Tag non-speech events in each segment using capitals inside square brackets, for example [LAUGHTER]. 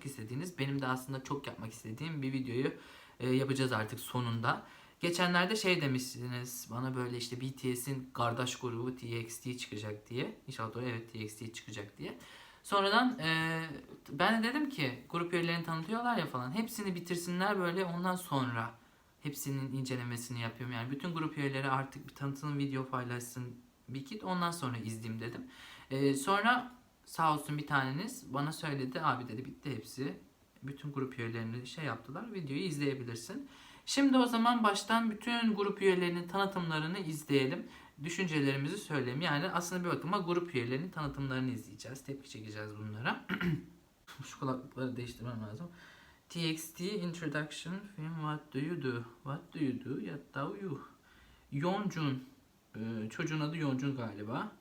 çok istediğiniz, benim de aslında çok yapmak istediğim bir videoyu e, yapacağız artık sonunda. Geçenlerde şey demiştiniz bana böyle işte BTS'in kardeş grubu TXT çıkacak diye. İnşallah doğru evet TXT çıkacak diye. Sonradan e, ben de dedim ki grup üyelerini tanıtıyorlar ya falan. Hepsini bitirsinler böyle ondan sonra hepsinin incelemesini yapıyorum. Yani bütün grup üyeleri artık bir tanıtım video paylaşsın bir kit ondan sonra izleyeyim dedim. Ee, sonra sağ olsun bir taneniz bana söyledi abi dedi bitti hepsi. Bütün grup üyelerini şey yaptılar videoyu izleyebilirsin. Şimdi o zaman baştan bütün grup üyelerinin tanıtımlarını izleyelim. Düşüncelerimizi söyleyelim. Yani aslında bir bakıma grup üyelerinin tanıtımlarını izleyeceğiz. Tepki çekeceğiz bunlara. [CLEARS THROAT] Şu kulaklıkları değiştirmem lazım. TXT Introduction Film What Do You Do? What Do You Do? Yatta You. Yeonjun ee, çocuğun adı Yoncun galiba.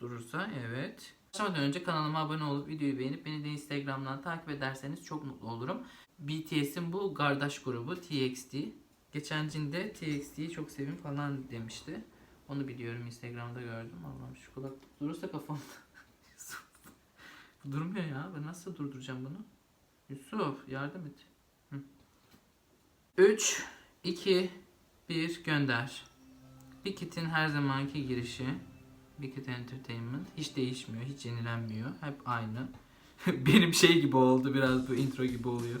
Durursa evet. Başlamadan önce kanalıma abone olup videoyu beğenip beni de Instagram'dan takip ederseniz çok mutlu olurum. BTS'in bu kardeş grubu TXT. Geçen cinde TXT'yi çok sevin falan demişti. Onu biliyorum Instagram'da gördüm. Allah'ım şu kulaklık durursa kafamda. [LAUGHS] Durmuyor ya. Ben nasıl durduracağım bunu? Yusuf yardım et. 3, 2, 1 gönder. Bikit'in her zamanki girişi. Bikit Entertainment. Hiç değişmiyor, hiç yenilenmiyor. Hep aynı. [LAUGHS] Benim şey gibi oldu biraz bu intro gibi oluyor.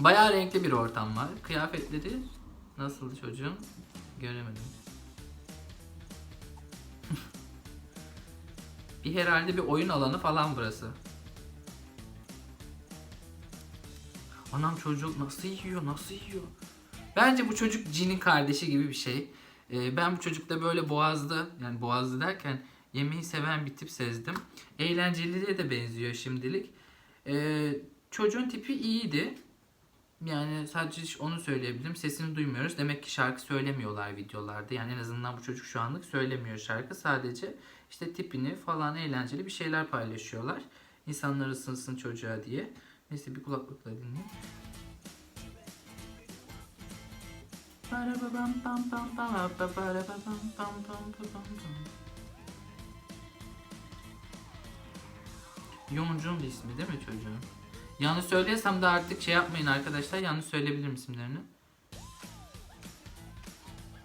Bayağı renkli bir ortam var. Kıyafetleri nasıl çocuğum? Göremedim. [LAUGHS] bir herhalde bir oyun alanı falan burası. Anam çocuk nasıl yiyor, nasıl yiyor? Bence bu çocuk Cin'in kardeşi gibi bir şey. Ee, ben bu çocukta böyle boğazlı, yani boğazlı derken yemeği seven bir tip sezdim. Eğlenceliye de benziyor şimdilik. Ee, çocuğun tipi iyiydi. Yani sadece onu söyleyebilirim. Sesini duymuyoruz. Demek ki şarkı söylemiyorlar videolarda. Yani en azından bu çocuk şu anlık söylemiyor şarkı. Sadece işte tipini falan eğlenceli bir şeyler paylaşıyorlar. İnsanlar ısınsın çocuğa diye. Neyse bir kulaklıkla dinleyin. Yoncun bir ismi değil mi çocuğun? Yanlış söylüyorsam da artık şey yapmayın arkadaşlar. Yanlış söyleyebilirim isimlerini.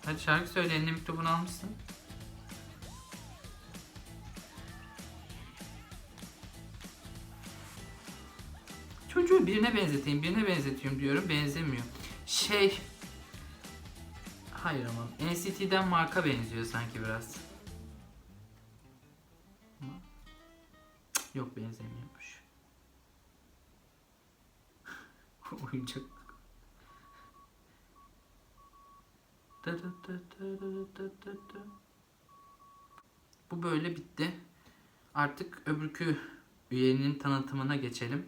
Hadi şarkı söyle eline mikrofon almışsın. Çocuğu birine benzeteyim, birine benzetiyorum diyorum. Benzemiyor. Şey... Hayır ama NCT'den marka benziyor sanki biraz. Ama- Yok benzemiyormuş. Oyuncak. Bu böyle bitti. Artık öbürkü üyenin tanıtımına geçelim.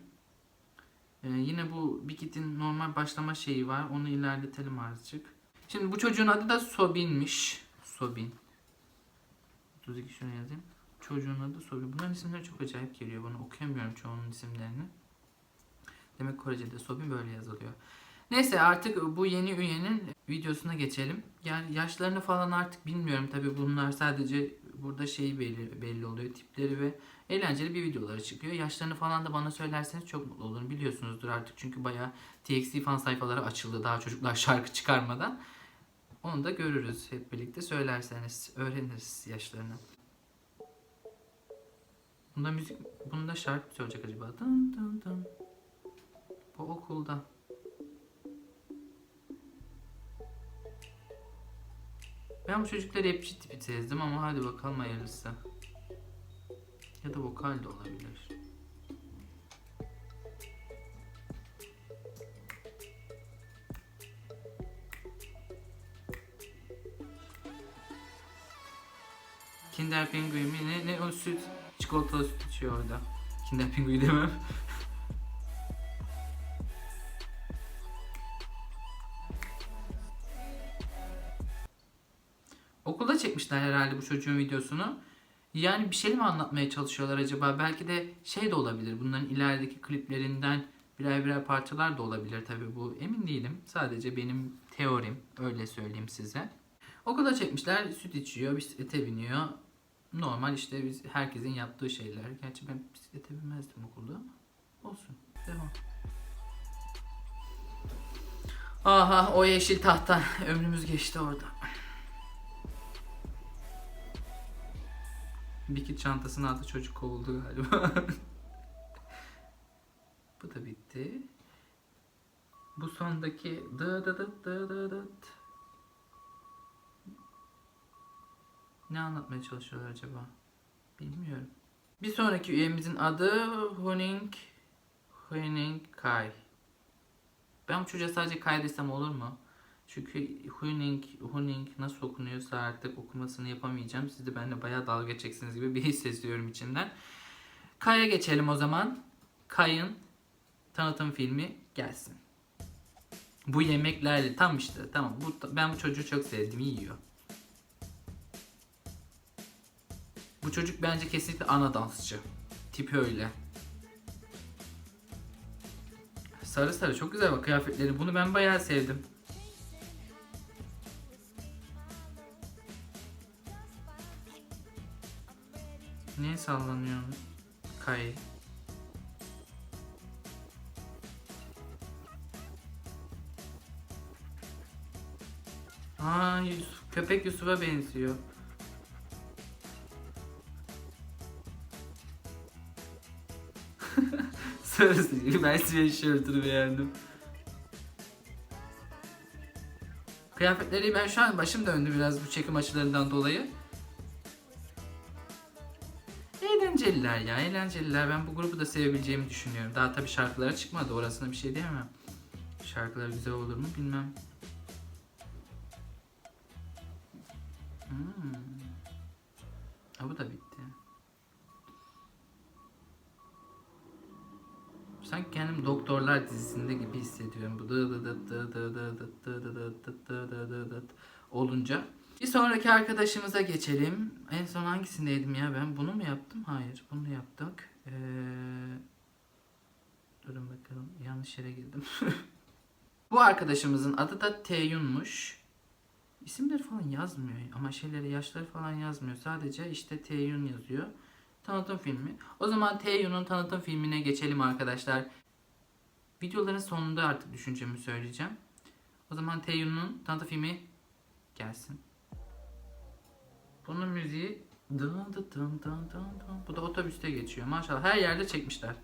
Ee, yine bu Bikit'in normal başlama şeyi var. Onu ilerletelim azıcık. Şimdi bu çocuğun adı da Sobin'miş. Sobin. 32 şunu yazayım. Çocuğun adı Sobin. Bunların isimleri çok acayip geliyor bana. Okuyamıyorum çoğunun isimlerini. Demek Korece'de Sobin böyle yazılıyor. Neyse artık bu yeni üyenin videosuna geçelim. Yani yaşlarını falan artık bilmiyorum. Tabi bunlar sadece burada şey belli, belli oluyor. Tipleri ve eğlenceli bir videoları çıkıyor. Yaşlarını falan da bana söylerseniz çok mutlu olurum. Biliyorsunuzdur artık çünkü bayağı TXT fan sayfaları açıldı daha çocuklar [LAUGHS] şarkı çıkarmadan. Onu da görürüz hep birlikte söylerseniz. Öğreniriz yaşlarını. Bunda müzik, bunda şarkı söyleyecek acaba? Dın dın dın. Bu okulda. Ben bu çocukları rapçi tipi sezdim ama hadi bakalım hayırlısı. Ya da vokal de olabilir. Kinder Pinguin mi? Ne, ne o süt? Çikolatalı süt içiyor orada. Kinder Pinguin demem. [LAUGHS] Okulda çekmişler herhalde bu çocuğun videosunu. Yani bir şey mi anlatmaya çalışıyorlar acaba? Belki de şey de olabilir. Bunların ilerideki kliplerinden birer birer parçalar da olabilir tabii bu. Emin değilim. Sadece benim teorim. Öyle söyleyeyim size. Okula çekmişler, süt içiyor, bisiklete biniyor. Normal işte biz herkesin yaptığı şeyler. Gerçi ben bisiklete binmezdim okulda ama olsun. Devam. Aha o yeşil tahta [LAUGHS] ömrümüz geçti orada. Biki çantasının altı çocuk kovuldu galiba. [LAUGHS] Bu da bitti. Bu sondaki dı dı dı dı dı dı. Ne anlatmaya çalışıyorlar acaba? Bilmiyorum. Bir sonraki üyemizin adı Huning Huning Kai. Ben bu çocuğa sadece Kai desem olur mu? Çünkü Huning, Huning nasıl okunuyorsa artık okumasını yapamayacağım. Siz de benimle bayağı dalga geçeceksiniz gibi bir his seziyorum içimden. Kay'a geçelim o zaman. Kay'ın tanıtım filmi gelsin. Bu yemeklerle tam işte tamam bu ben bu çocuğu çok sevdim yiyor. Çocuk bence kesinlikle ana dansçı. Tipi öyle. Sarı sarı çok güzel bak kıyafetleri. Bunu ben bayağı sevdim. Niye sallanıyor Kay? Aa Yusuf, köpek Yusuf'a benziyor. Gibi [LAUGHS] ben sweatshirt'ını beğendim. Kıyafetleri ben şu an başım döndü biraz bu çekim açılarından dolayı. Eğlenceliler ya eğlenceliler. Ben bu grubu da sevebileceğimi düşünüyorum. Daha tabii şarkıları çıkmadı orasına bir şey diyemem. Şarkılar güzel olur mu bilmem. Hmm. Ha, bu da bitti. kendim doktorlar dizisinde gibi hissediyorum. Bu olunca. Bir sonraki arkadaşımıza geçelim. En son hangisindeydim ya ben? Bunu mu yaptım? Hayır. Bunu yaptık. Ee, durun bakalım. Yanlış yere girdim. Bu arkadaşımızın adı da Teyun'muş. İsimleri falan yazmıyor ama şeyleri, yaşları falan yazmıyor. Sadece işte Teyun yazıyor. Tanıtım filmi. O zaman Teyun'un tanıtım filmine geçelim arkadaşlar. Videoların sonunda artık düşüncemi söyleyeceğim. O zaman Teyun'un tanıtım filmi gelsin. Bunun müziği. Bu da otobüste geçiyor. Maşallah her yerde çekmişler.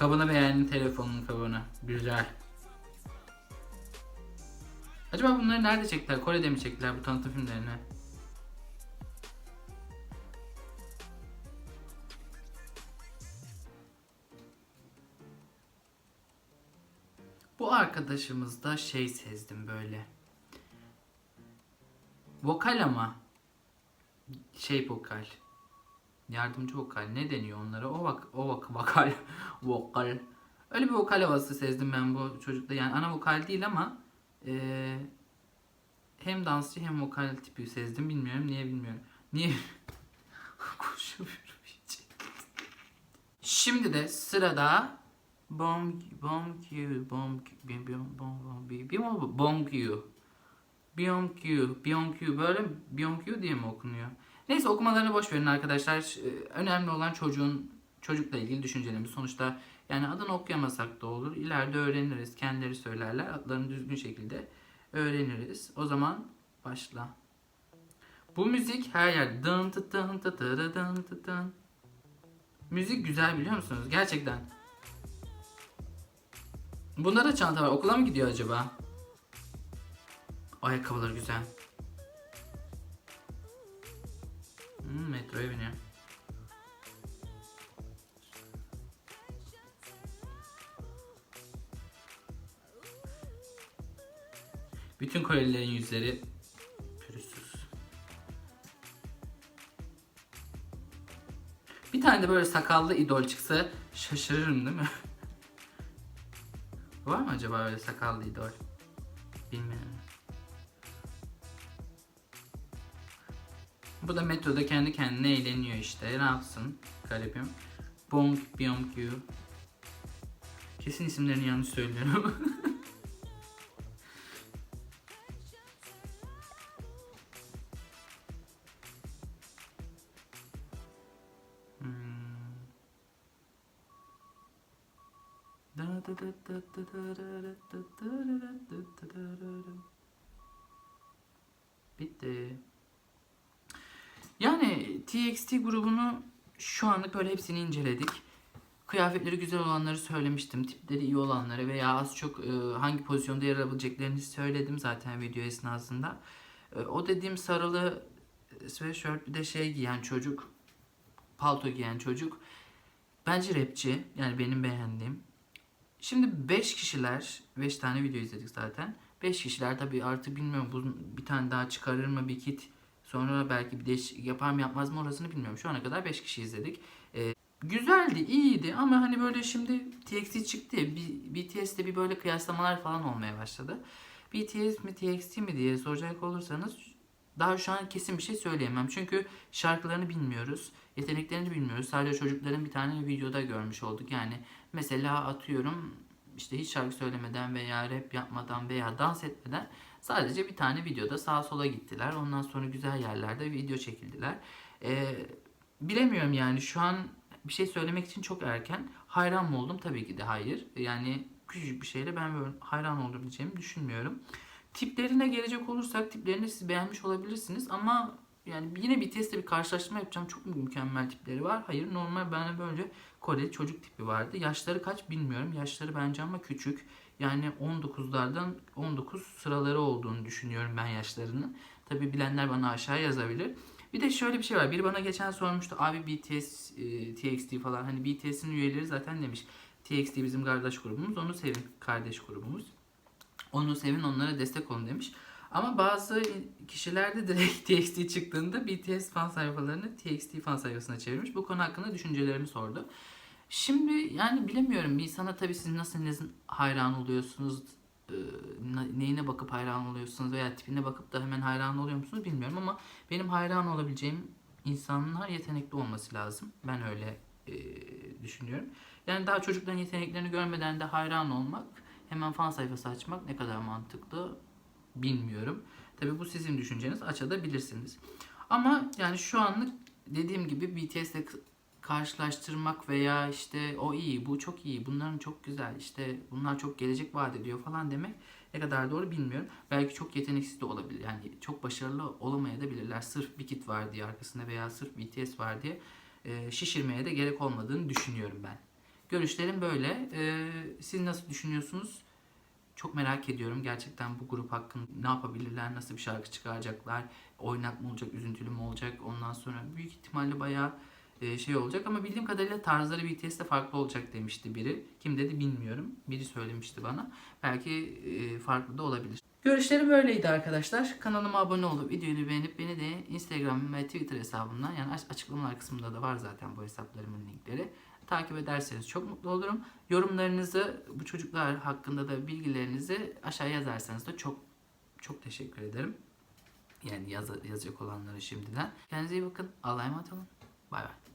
Kabını beğendim telefonun kabını. Güzel. Acaba bunları nerede çektiler? Kore'de mi çektiler bu tanıtım filmlerini? Bu arkadaşımızda şey sezdim böyle. Vokal ama. Şey vokal. Yardımcı vokal. Ne deniyor onlara? O vak o vak [LAUGHS] vokal. vokal. Öyle bir vokal havası sezdim ben bu çocukta. Yani ana vokal değil ama ee, hem dansçı hem vokal tipi sezdim. Bilmiyorum. Niye bilmiyorum. Niye? [LAUGHS] Konuşamıyorum hiç. Şimdi de sırada Bong Bongyu Bong Bong Bong Bong Bongyu Bongyu Bongyu böyle Bongyu diye mi okunuyor? Neyse okumalarını boş verin arkadaşlar. Ee, Önemli olan çocuğun çocukla ilgili düşüncelerimiz. Sonuçta yani adını okuyamasak da olur. İleride öğreniriz. Kendileri söylerler. Adlarını düzgün şekilde öğreniriz. O zaman başla. Bu müzik her yer dın tı dın tı tı dın tı dın. Müzik güzel biliyor musunuz? Gerçekten. Bunda da çanta var. Okula mı gidiyor acaba? Ayakkabıları güzel. Hmm, metroya biniyor. Bütün Korelilerin yüzleri pürüzsüz. Bir tane de böyle sakallı idol çıksa şaşırırım değil mi? [LAUGHS] Var mı acaba öyle sakallı idol? Bilmiyorum. Bu da metroda kendi kendine eğleniyor işte. Ne yapsın garibim. Bonk Byung Yu. Kesin isimlerini yanlış söylüyorum. [LAUGHS] Hmm. Bitti. TXT grubunu şu anlık böyle hepsini inceledik. Kıyafetleri güzel olanları söylemiştim. Tipleri iyi olanları veya az çok e, hangi pozisyonda yer alabileceklerini söyledim zaten video esnasında. E, o dediğim sarılı sweatshirt bir de şey giyen çocuk, palto giyen çocuk bence rapçi. Yani benim beğendiğim. Şimdi 5 kişiler, 5 tane video izledik zaten. 5 kişiler tabii artık bilmiyorum bu bir tane daha çıkarır mı bir kit. Sonra belki bir değişiklik yapar mı yapmaz mı orasını bilmiyorum. Şu ana kadar 5 kişi izledik. Ee, güzeldi, iyiydi ama hani böyle şimdi TXT çıktı ya B- BTS'te bir böyle kıyaslamalar falan olmaya başladı. BTS mi TXT mi diye soracak olursanız daha şu an kesin bir şey söyleyemem. Çünkü şarkılarını bilmiyoruz. Yeteneklerini bilmiyoruz. Sadece çocukların bir tane videoda görmüş olduk. Yani mesela atıyorum işte hiç şarkı söylemeden veya rap yapmadan veya dans etmeden sadece bir tane videoda sağa sola gittiler. Ondan sonra güzel yerlerde video çekildiler. Ee, bilemiyorum yani şu an bir şey söylemek için çok erken. Hayran mı oldum? Tabii ki de hayır. Yani küçücük bir şeyle ben böyle hayran olabileceğimi düşünmüyorum. Tiplerine gelecek olursak tiplerini siz beğenmiş olabilirsiniz ama yani yine bir testle bir karşılaştırma yapacağım. Çok mu mükemmel tipleri var? Hayır normal bana böyle Kore çocuk tipi vardı. Yaşları kaç bilmiyorum. Yaşları bence ama küçük. Yani 19'lardan 19 sıraları olduğunu düşünüyorum ben yaşlarını. Tabi bilenler bana aşağı yazabilir. Bir de şöyle bir şey var. Biri bana geçen sormuştu. Abi BTS, e, TXT falan. Hani BTS'in üyeleri zaten demiş. TXT bizim kardeş grubumuz. Onu sevin kardeş grubumuz. Onu sevin onlara destek olun demiş. Ama bazı kişiler de direkt [LAUGHS] TXT çıktığında BTS fan sayfalarını TXT fan sayfasına çevirmiş. Bu konu hakkında düşüncelerimi sordu. Şimdi yani bilemiyorum bir insana tabii siz nasıl ne hayran oluyorsunuz, neyine bakıp hayran oluyorsunuz veya tipine bakıp da hemen hayran oluyor musunuz bilmiyorum ama benim hayran olabileceğim insanlar yetenekli olması lazım. Ben öyle e, düşünüyorum. Yani daha çocukların yeteneklerini görmeden de hayran olmak, hemen fan sayfası açmak ne kadar mantıklı bilmiyorum. Tabii bu sizin düşünceniz açabilirsiniz. Ama yani şu anlık dediğim gibi BTS'le karşılaştırmak veya işte o iyi, bu çok iyi, bunların çok güzel, işte bunlar çok gelecek vaat ediyor falan demek ne kadar doğru bilmiyorum. Belki çok yeteneksiz de olabilir. Yani çok başarılı olamayabilirler. Sırf bir kit var diye arkasında veya sırf BTS var diye e, şişirmeye de gerek olmadığını düşünüyorum ben. Görüşlerim böyle. E, siz nasıl düşünüyorsunuz? Çok merak ediyorum gerçekten bu grup hakkında ne yapabilirler, nasıl bir şarkı çıkaracaklar, oynak mı olacak, üzüntülü mü olacak, ondan sonra büyük ihtimalle bayağı e, şey olacak ama bildiğim kadarıyla tarzları BTS'te farklı olacak demişti biri. Kim dedi bilmiyorum. Biri söylemişti bana. Belki e, farklı da olabilir. Görüşlerim böyleydi arkadaşlar. Kanalıma abone olup videoyu beğenip beni de Instagram ve Twitter hesabımdan yani aç- açıklamalar kısmında da var zaten bu hesaplarımın linkleri. Takip ederseniz çok mutlu olurum. Yorumlarınızı bu çocuklar hakkında da bilgilerinizi aşağıya yazarsanız da çok çok teşekkür ederim. Yani yaz, yazacak olanlara şimdiden. Kendinize iyi bakın. Allah'a emanet olun. Bay bay.